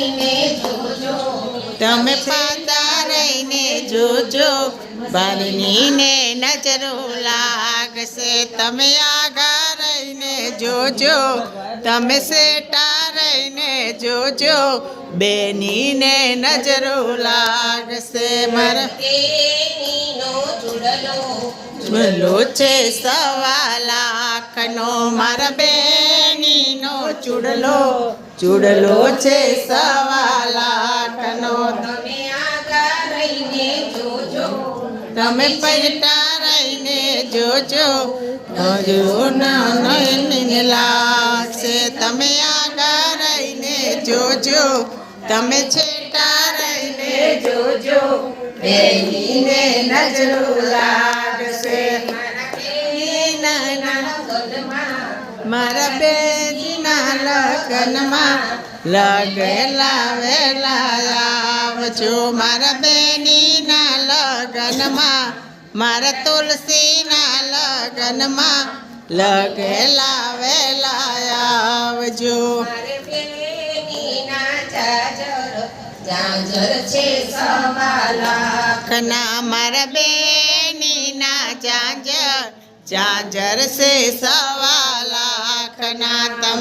રહીને જોજો તમે પાતા રહીને જોજો બારણીને નજરો લાગશે તમે આગા રહીને જોજો તમે સેટા રહીને જોજો બેનીને નજરો લાગશે મારા તેનીનો ચૂડલો ચૂડલો છે સવા લાખનો મારા બેનીનો ચૂડલો ચૂડલો છે સવા લાખનો તમે આગા રહીને જોજો. તમે પૈટા રહીને જોજો. નયન લાગશે. તમે આગા રહીને જોજો. તમે છેટા રહીને જોજો. બેનીને નજરો લાગશે. મારા બેનીના લગ્નમાં લગેલા વેલા આવજો. મારા બેનીના લગ્નમાં મારા તુલસીના લગ્નમાં લગેલા વેલા આવજો. મારે જાજર છે સવા કના મારા બેનીના જાજર જાજર સે સવા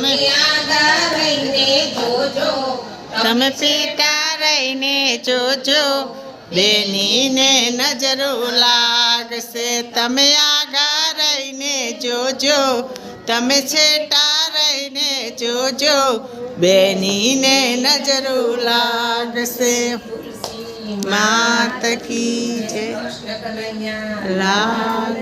તમે આગા રહીને જોજો તમે પીતા રહીને જોજો બેનીને નજરો લાગશે તમે આગા રહીને જોજો તમે છેટા રહીને જોજો બેનીને નજરો લાગશે માત કી જય કૃષ્ણ કનૈયા લાલ